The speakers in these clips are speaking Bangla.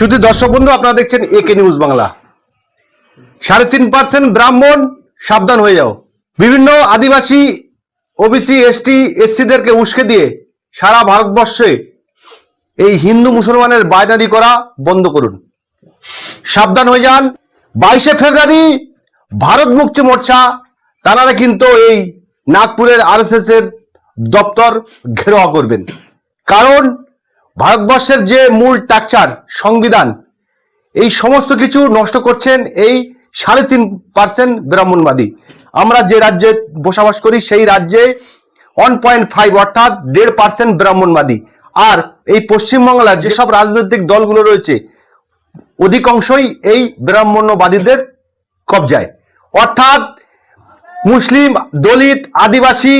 শুধু দর্শক বন্ধু, আপনারা দেখছেন একে নিউজ বাংলা। সাড়ে তিন পার্সেন্ট ব্রাহ্মণ সাবধান হয়ে যাও। বিভিন্ন আদিবাসী ওবিসি এসটি এসসিদেরকে উস্কে দিয়ে সারা ভারতবর্ষে এই হিন্দু মুসলমানের বাইনারি করা বন্ধ করুন। সাবধান হয়ে যান। বাইশে ফেব্রুয়ারি ভারত মুক্তি মোর্চা তারা কিন্তু এই নাগপুরের আরএসএস এর দপ্তর ঘেরাও করবেন। কারণ ভারতবর্ষের যে মূল টাকচার সংবিধান, এই সমস্ত কিছু নষ্ট করছেন এই সাড়ে তিন পার্সেন্ট ব্রাহ্মণবাদী। আমরা যে রাজ্যে বসবাস করি, সেই রাজ্যে ওয়ান পয়েন্ট ফাইভ অর্থাৎ দেড় পার্সেন্ট ব্রাহ্মণবাদী। আর এই পশ্চিমবাংলার যেসব রাজনৈতিক দলগুলো রয়েছে, অধিকাংশই এই ব্রাহ্মণ্যবাদীদের কবজায়। অর্থাৎ মুসলিম, Dalit, Adivasi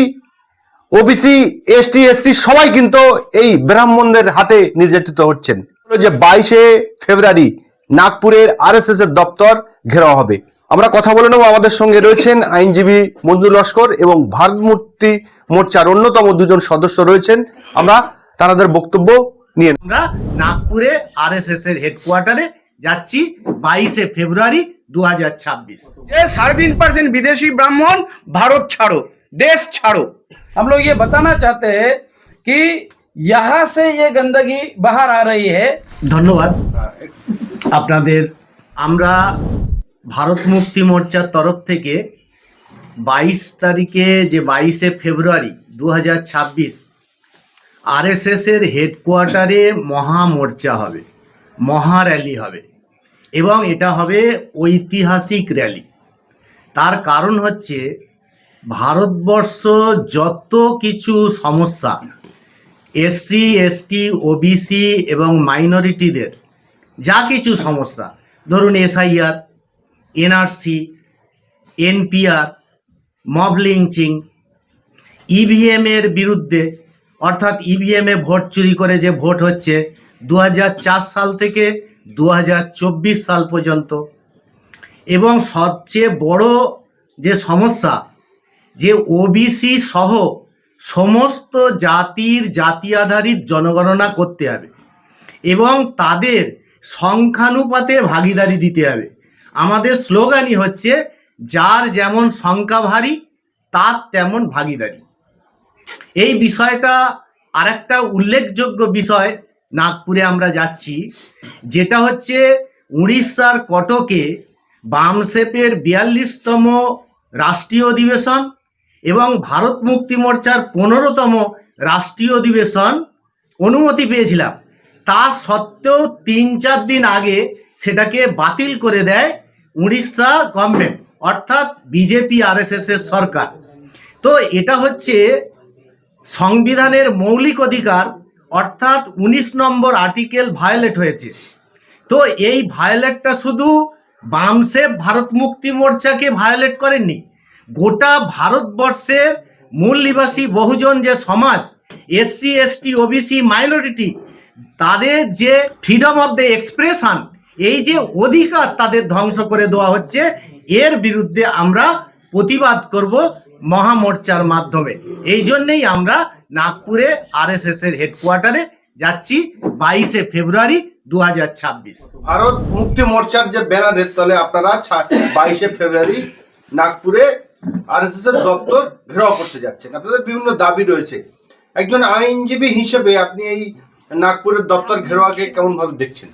OBC ST SC সবাই কিন্তু এই ব্রাহ্মণদের হাতে নির্যাতিত হচ্ছেন। যে বাইশে ফেব্রুয়ারি নাগপুরের আর এর দপ্তর ঘেরাও হবে। আমরা কথা বলে নেব আমাদের সঙ্গে রয়েছেন আইনজীবী মঞ্জুর লস্কর এবং ভারতমূর্তি মোর্চার অন্যতম দুজন সদস্য রয়েছেন। আমরা তাদের বক্তব্য নিয়ে আমরা নাগপুরে আর এর হেডকোয়ার্টারে যাচ্ছি বাইশে ফেব্রুয়ারি দু হাজার ছাব্বিশ সাড়ে তিন পার্সেন্ট বিদেশি ব্রাহ্মণ ভারত ছাড়ো। देश छाड़ो हम लोग ये बताना चाहते हैं कि यहाँ से ये गंदगी बाहर आ रही है ধন্যবাদ আপনাদের আমরা ভারত মুক্তি মোর্চার তরফ থেকে বাইশ তারিখে যে বাইশে ফেব্রুয়ারি দু হাজার ছাব্বিশ আরএসএস এর হেডকোয়ার্টারে মহা মোর্চা হবে মহা র্যালি হবে এবং এটা হবে ঐতিহাসিক র্যালি তার কারণ হচ্ছে ভারতবর্ষ যত কিছু সমস্যা এসসি এসটি ওবিসি এবং মাইনরিটিদের যা কিছু সমস্যা, ধরুন SIR NRC NPR mob lynching EVM এর বিরুদ্ধে, অর্থাৎ ইভিএম এ ভোট চুরি করে যে ভোট হচ্ছে দু হাজার চার সাল থেকে দু হাজার চব্বিশ সাল পর্যন্ত। এবং সবচেয়ে বড় যে সমস্যা যে ওবিসি সহ সমস্ত জাতির জাতি আধারিত জনগণনা করতে হবে এবং তাদের সংখ্যানুপাতে ভাগিদারি দিতে হবে। আমাদের স্লোগানই হচ্ছে, যার যেমন সংখ্যা ভারী, তার তেমন ভাগিদারি। এই বিষয়টা আরেকটা উল্লেখযোগ্য বিষয় নাগপুরে আমরা যাচ্ছি, যেটা হচ্ছে উড়িষ্যার কটকে বামসেপের বিয়াল্লিশতম রাষ্ট্রীয় অধিবেশন এবং ভারত মুক্তি মোর্চার পনেরোতম রাষ্ট্রীয় অধিবেশন অনুমতি পেয়েছিলাম। তা সত্ত্বেও তিন চার দিন আগে সেটাকে বাতিল করে দেয় উড়িষ্যা গভর্নমেন্ট অর্থাৎ বিজেপি আরএসএস এর সরকার। তো এটা হচ্ছে সংবিধানের মৌলিক অধিকার, অর্থাৎ উনিশ নম্বর আর্টিকেল ভায়োলেট হয়েছে। তো এই ভায়োলেটটা শুধু বামসেফ ভারত মুক্তি মোর্চাকে ভায়োলেট করেননি গোটা ভারতবর্ষের মূল নিবাসী বহুজন যে সমাজ, এসসি, এসটি, ওবিসি, মাইনরিটি, তাদের যে ফ্রিডম অফ দ্য এক্সপ্রেশন এই যে অধিকার তাদের ধ্বংস করে দেওয়া হচ্ছে, এর বিরুদ্ধে আমরা প্রতিবাদ করব মহামোর্চার মাধ্যমে। এই জন্যেই আমরা নাগপুরে আরএসএস এর হেডকোয়ার্টারে যাচ্ছি বাইশে ফেব্রুয়ারি দু হাজার ছাব্বিশ। ভারত মুক্তি মোর্চার যে ব্যানারের তলে আপনারা বাইশে ফেব্রুয়ারি নাগপুরে আরএসএস এর দপ্তর ঘেরাও করতে যাচ্ছেন। আপনাদের বিভিন্ন দাবি রয়েছে। একজন আইনজীবী হিসেবে আপনি এই নাগপুরের দপ্তর ঘেরাওয়াকে কেমন ভাবে দেখছেন?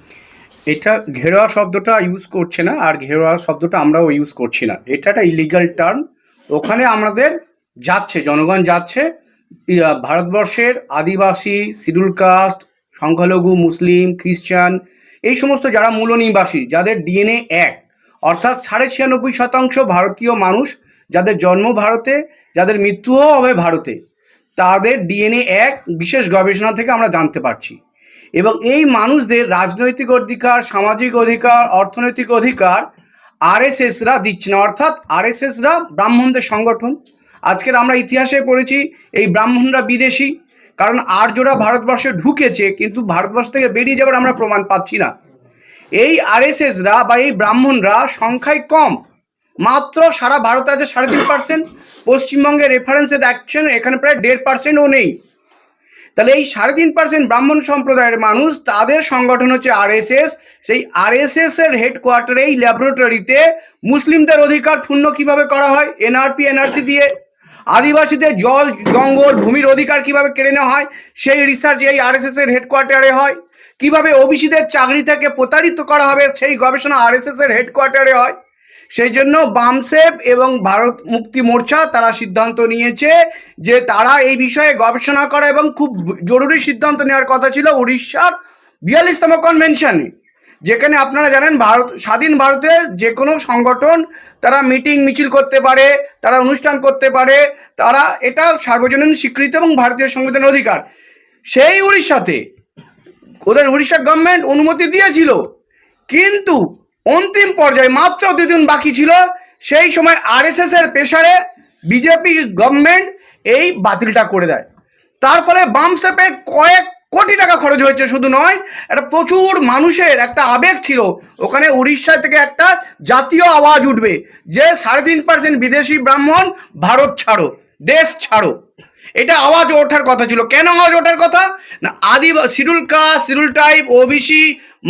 এটা ঘেরোয়া শব্দটা ইউজ করছে না, আর ঘেরোয়া শব্দটা আমরাও ইউজ করছি না। এটা একটা ইলিগাল টার্ম ওখানে আমাদের যাচ্ছে, জনগণ যাচ্ছে। ভারতবর্ষের আদিবাসী, শিডিউল কাস্ট, সংখ্যালঘু, মুসলিম, খ্রিস্টান, এই সমস্ত যারা মূল নিবাসী যাদের ডিএনএ এক, অর্থাৎ সাড়ে ছিয়ানব্বই শতাংশ ভারতীয় মানুষ যাদের জন্ম ভারতে, যাদের মৃত্যুও হবে ভারতে, তাদের ডিএনএ এক বিশেষ গবেষণা থেকে আমরা জানতে পারছি। এবং এই মানুষদের রাজনৈতিক অধিকার, সামাজিক অধিকার, অর্থনৈতিক অধিকার আরএসএসরা দিচ্ছে না। অর্থাৎ আরএসএসরা ব্রাহ্মণদের সংগঠন। আজকের আমরা ইতিহাসে পড়েছি, এই ব্রাহ্মণরা বিদেশি। কারণ আর্যরা ভারতবর্ষে ঢুকেছে, কিন্তু ভারতবর্ষ থেকে বেরিয়ে যাবার আমরা প্রমাণ পাচ্ছি না। এই আরএসএসরা বা এই ব্রাহ্মণরা সংখ্যায় কম। মাত্র সারা ভারতে আছে সাড়ে তিন পার্সেন্ট পশ্চিমবঙ্গে রেফারেন্সে দেখছেন, এখানে প্রায় দেড় পার্সেন্টও নেই। তাহলে এই সাড়ে তিন পার্সেন্ট ব্রাহ্মণ সম্প্রদায়ের মানুষ, তাদের সংগঠন হচ্ছে আরএসএস সেই আরএসএস এর হেডকোয়ার্টারে এই ল্যাবরেটরিতে মুসলিমদের অধিকার ক্ষুণ্ণ কীভাবে করা হয়? এনআরপি এনআরসি দিয়ে। আদিবাসীদের জল, জঙ্গল, ভূমির অধিকার কীভাবে কেড়ে নেওয়া হয়? সেই রিসার্চ এই আরএসএস এর হেডকোয়ার্টারে হয়। কীভাবে ওবিসিদের চাকরি থেকে প্রতারিত করা হবে? সেই গবেষণা আরএসএস এর হেডকোয়ার্টারে হয়। সেই জন্য বামসেব এবং ভারত মুক্তি মোর্চা তারা সিদ্ধান্ত নিয়েছে যে তারা এই বিষয়ে গবেষণা করা এবং খুব জরুরি সিদ্ধান্ত নেওয়ার কথা ছিল উড়িষ্যার বিয়াল্লিশতম কনভেনশনে। যেখানে আপনারা জানেন ভারত, স্বাধীন ভারতের যে কোনো সংগঠন তারা মিটিং, মিছিল করতে পারে, তারা অনুষ্ঠান করতে পারে, তারা এটা সার্বজনীন স্বীকৃত এবং ভারতীয় সংবিধানের অধিকার। সেই উড়িষ্যাতে ওদের উড়িষ্যা গভর্নমেন্ট অনুমতি দিয়েছিল। কিন্তু অন্তিম পর্যায়ে মাত্র দুদিন বাকি ছিল। সেই সময় আরএসএস এর পেশারে বিজেপি গভর্নমেন্ট এই বাতিলটা করে দেয়। তার ফলে বামসেপের কয়েক কোটি টাকা খরচ হয়েছে, শুধু নয়, একটা প্রচুর মানুষের একটা আবেগ ছিল। ওখানে উড়িষ্যা থেকে একটা জাতীয় আওয়াজ উঠবে যে সাড়ে তিন পার্সেন্ট বিদেশি ব্রাহ্মণ ভারত ছাড়ো, দেশ ছাড়ো। এটা আওয়াজ ওঠার কথা ছিল। কেন আওয়াজ ওঠার কথা? না Adiba schedule caste schedule type OBC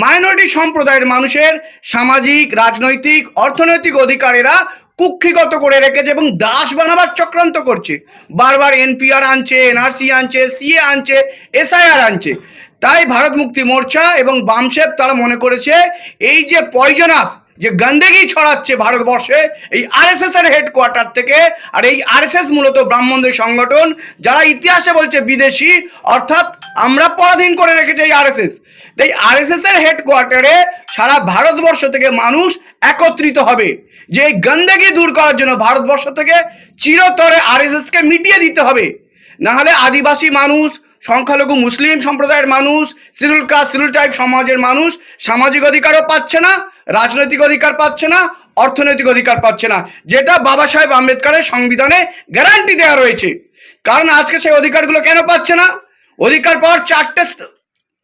minority সম্প্রদায়ের মানুষের সামাজিক, রাজনৈতিক, অর্থনৈতিক অধিকারেরা কুক্ষিগত করে রেখেছে এবং দাস বানাবার চক্রান্ত করছে। বারবার এনপিআর আনছে, এনআরসি আনছে, সিএ আনছে, এসআইআর আনছে। তাই ভারত মুক্তি মোর্চা এবং বামসেব তারা মনে করেছে, এই যে পয়জনাস, যে গন্দেগি ছড়াচ্ছে ভারতবর্ষে, এই আরএসএস এর হেডকোয়ার্টার থেকে, আর এই আরএসএস মূলত ব্রাহ্মণদের সংগঠন, যারা ইতিহাসে বলছে বিদেশি, অর্থাৎ আমরা পরাধীন করে রেখেছে এই আরএসএস। এই আরএসএস এর হেডকোয়ার্টারে সারা ভারতবর্ষ থেকে মানুষ একত্রিত হবে। যে এই গন্দেগি দূর করার জন্য ভারতবর্ষ থেকে চিরতরে আর এস এস কে মিটিয়ে দিতে হবে। না হলে আদিবাসী মানুষ, সংখ্যালঘু মুসলিম সম্প্রদায়ের মানুষ সিরুল কাস্ট সিরুল টাইপ সমাজের মানুষ সামাজিক অধিকারও পাচ্ছে না, রাজনৈতিক অধিকার পাচ্ছে না, অর্থনৈতিক অধিকার পাচ্ছে না। যেটা বাবা সাহেব আম্বেদকরের সংবিধানে গ্যারান্টি দেওয়া রয়েছে। কারণ আজকে সেই অধিকারগুলো কেন পাচ্ছে না? অধিকার পাওয়ার চারটে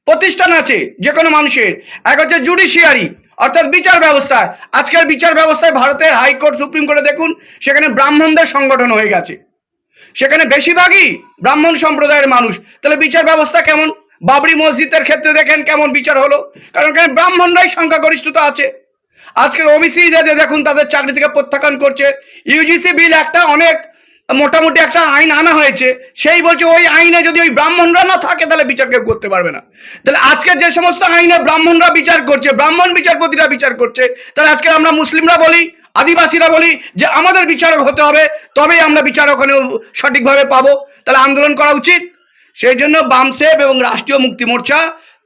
প্রতিষ্ঠান আছে যে কোনো মানুষের। এক হচ্ছে জুডিশিয়ারি অর্থাৎ বিচার ব্যবস্থা আজকের বিচার ব্যবস্থায় ভারতের হাইকোর্ট, সুপ্রিম কোর্টে দেখুন, সেখানে ব্রাহ্মণদের সংগঠন হয়ে গেছে। সেখানে বেশিরভাগই ব্রাহ্মণ সম্প্রদায়ের মানুষ। তাহলে বিচার ব্যবস্থা কেমন? বাবরি মসজিদের ক্ষেত্রে দেখেন কেমন বিচার হলো। কারণ এখানে ব্রাহ্মণরাই সংখ্যাগরিষ্ঠতা আছে। আজকের ওবিসি দেখুন, তাদের চাকরি থেকে প্রত্যাখ্যান করছে। ইউজিসি বিল একটা অনেক মোটামুটি একটা আইন আনা হয়েছে, সেই বলছে ওই আইনে যদি ওই ব্রাহ্মণরা না থাকে, তাহলে বিচার কেউ করতে পারবে না। তাহলে আজকে যে সমস্ত আইনে ব্রাহ্মণরা বিচার করছে, ব্রাহ্মণ বিচারপতিরা বিচার করছে, তাহলে আজকে আমরা মুসলিমরা বলি, আদিবাসীরা বলি যে আমাদের বিচারক হতে হবে, তবেই আমরা বিচার ওখানে সঠিকভাবে পাবো। তাহলে আন্দোলন করা উচিত। সেই জন্য বামসেব এবং রাষ্ট্রীয় মুক্তি মোর্চা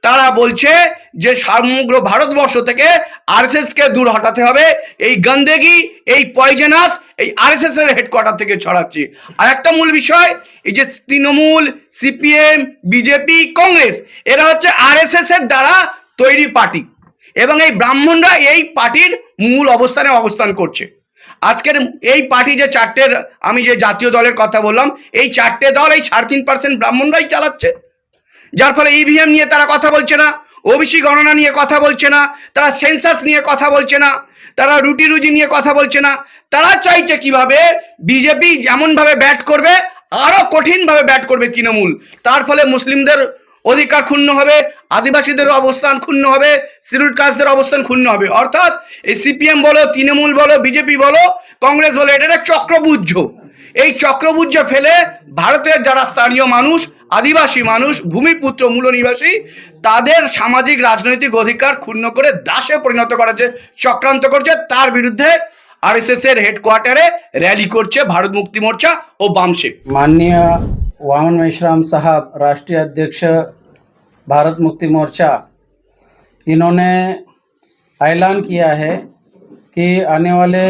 তারা বলছে যে সমগ্র ভারতবর্ষ থেকে আরএসএস কে দূর হটাতে হবে। এই গন্দেগি, এই পয়জনাস এই আরএসএস এর হেডকোয়ার্টার থেকে ছড়াচ্ছে। আর একটা মূল বিষয়, এই যে তৃণমূল সিপিএম বিজেপি কংগ্রেস এরা হচ্ছে আরএসএস এর দ্বারা তৈরি পার্টি। এবং এই ব্রাহ্মণরা এই পার্টির মূল অবস্থানে অবস্থান করছে। আজকের এই পার্টি যে চারটে, আমি যে জাতীয় দলের কথা বললাম, এই চারটে দল, এই সাড়ে তিন পার্সেন্ট ব্রাহ্মণরাই চালাচ্ছে। যার ফলে ইভিএম নিয়ে তারা কথা বলছে না ওবিসি গণনা নিয়ে কথা বলছে না, তারা সেন্সাস নিয়ে কথা বলছে না, তারা রুটি রুজি নিয়ে কথা বলছে না, তারা চাইছে কীভাবে বিজেপি যেমনভাবে ব্যাট করবে, আরও কঠিনভাবে ব্যাট করবে তৃণমূল। তার ফলে মুসলিমদের অধিকার ক্ষুণ্ণ হবে, আদিবাসীদের অবস্থান ক্ষুণ্ণ হবে শিডিউল কাস্টদের অবস্থান ক্ষুণ্ণ হবে। অর্থাৎ এই সিপিএম বলো, তৃণমূল বলো বিজেপি বলো, কংগ্রেস বলো, এটা একটা চক্রবুজ্জ এই চক্রবুজ্জ ফেলে ভারতের যারা স্থানীয় মানুষ আদিবাসী মানুষ ভূমিপুত্র মূল নিবাসী তাদের সামাজিক রাজনৈতিক অধিকার ক্ষুণ্ণ করে দাসে পরিণত করার যে চক্রান্ত করছে তার বিরুদ্ধে আরএসএস এর হেডকোয়ার্টারে র্যালি করছে ভারত মুক্তি মোর্চা ও বামশেপ माननीय वामन मेश्राम साहब राष्ट्रीय अध्यक्ष भारत मुक्ति मोर्चा इन्होंने ऐलान किया है कि आने वाले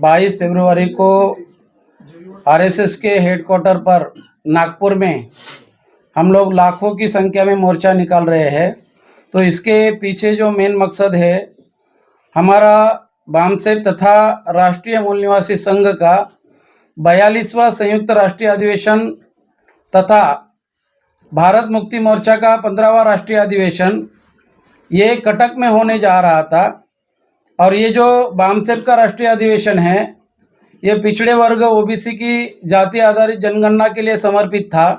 22 फरवरी को आरएसएस के हेडक्वार्टर पर नागपुर में हम लोग लाखों की संख्या में मोर्चा निकाल रहे हैं। तो इसके पीछे जो मेन मकसद है, हमारा बामसेब तथा राष्ट्रीय मूल निवासी संघ का बयालीसवा संयुक्त राष्ट्रीय अधिवेशन तथा भारत मुक्ति मोर्चा का पंद्रहवा राष्ट्रीय अधिवेशन, ये कटक में होने जा रहा था। और ये जो बामसेब का राष्ट्रीय अधिवेशन है ये पिछड़े वर्ग ओबीसी की जाति आधारित जनगणना के लिए समर्पित था।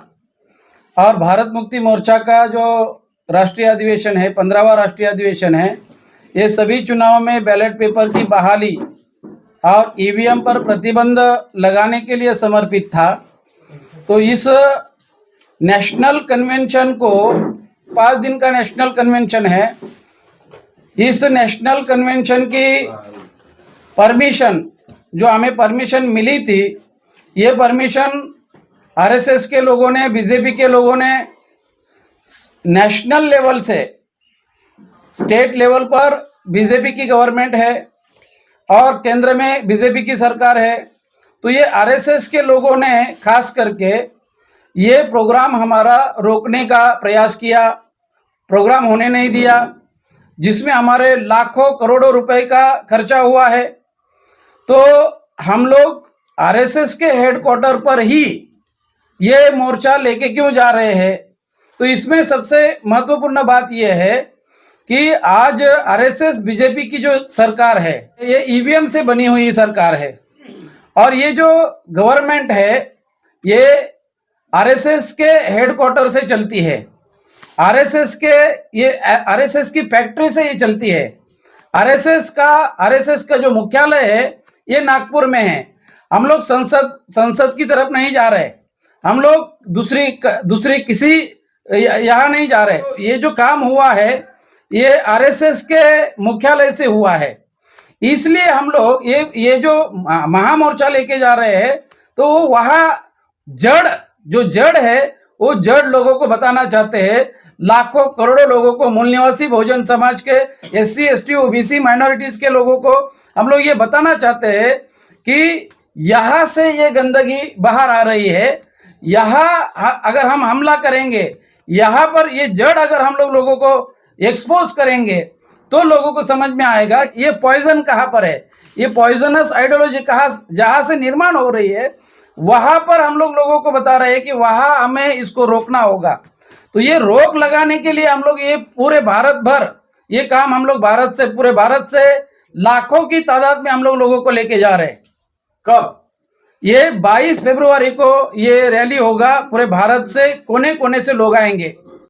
और भारत मुक्ति मोर्चा का जो राष्ट्रीय अधिवेशन है, पंद्रहवा राष्ट्रीय अधिवेशन है, ये सभी चुनाव में बैलेट पेपर की बहाली और ईवीएम पर प्रतिबंध लगाने के लिए समर्पित था। तो इस नेशनल कन्वेंशन को, पाँच दिन का नेशनल कन्वेंशन है। इस नेशनल कन्वेंशन की परमिशन जो हमें परमिशन मिली थी, ये परमिशन आरएसएस के लोगों ने बीजेपी के लोगों ने नेशनल लेवल से स्टेट लेवल पर बीजेपी की गवर्नमेंट है और केंद्र में बीजेपी की सरकार है। तो ये आरएसएस के लोगों ने, खास करके ये प्रोग्राम हमारा रोकने का प्रयास किया प्रोग्राम होने नहीं दिया, जिसमें हमारे लाखों करोड़ों रुपए का खर्चा हुआ है। तो हम लोग आरएसएस के हेडक्वार्टर पर ही ये मोर्चा लेके क्यों जा रहे हैं? तो इसमें सबसे महत्वपूर्ण बात यह है कि आज आरएसएस बीजेपी की जो सरकार है, ये ईवीएम से बनी हुई सरकार है। और ये जो गवर्नमेंट है, ये आरएसएस के हेडक्वार्टर से चलती है। आरएसएस के ये, आरएसएस की फैक्ट्री से ये चलती है। आरएसएस का आरएसएस का जो मुख्यालय है ये नागपुर में है। हम लोग संसद संसद की तरफ़ नहीं जा रहे। हम लोग दूसरी दूसरी किसी यहाँ नहीं जा रहे। ये जो काम हुआ है, ये आरएसएस के मुख्यालय से हुआ है। इसलिए हम लोग ये ये जो महामोर्चा लेके जा रहे हैं तो वो वहाँ जड़, जो जड़ है वो जड़ लोगों को बताना चाहते हैं। लाखों, करोड़ों लोगों को मूल निवासी बहुजन समाज के S C S T OBC minorities के लोगों को हम लोग ये बताना चाहते हैं कि यहाँ से ये गंदगी बाहर आ रही है। यहाँ अगर हम हमला करेंगे, यहाँ पर ये जड़ अगर हम लोग लोगों को एक्सपोज करेंगे तो लोगों को समझ में आएगा ये पॉइजन कहाँ पर है? ये पॉइजनस आइडियोलॉजी कहाँ जहाँ से निर्माण हो रही है? वहाँ पर हम लोग लोगों को बता रहे हैं कि वहाँ हमें इसको रोकना होगा। तो ये रोक लगाने के लिए हम लोग ये पूरे भारत भर, ये काम हम लोग भारत से, पूरे भारत से लाखों की तादाद में हम लोग लोगों को लेके जा रहे हैं। कब? ये 22 फरवरी को ये रैली होगा पूरे भारत से कोने कोने से लोग आएँगे।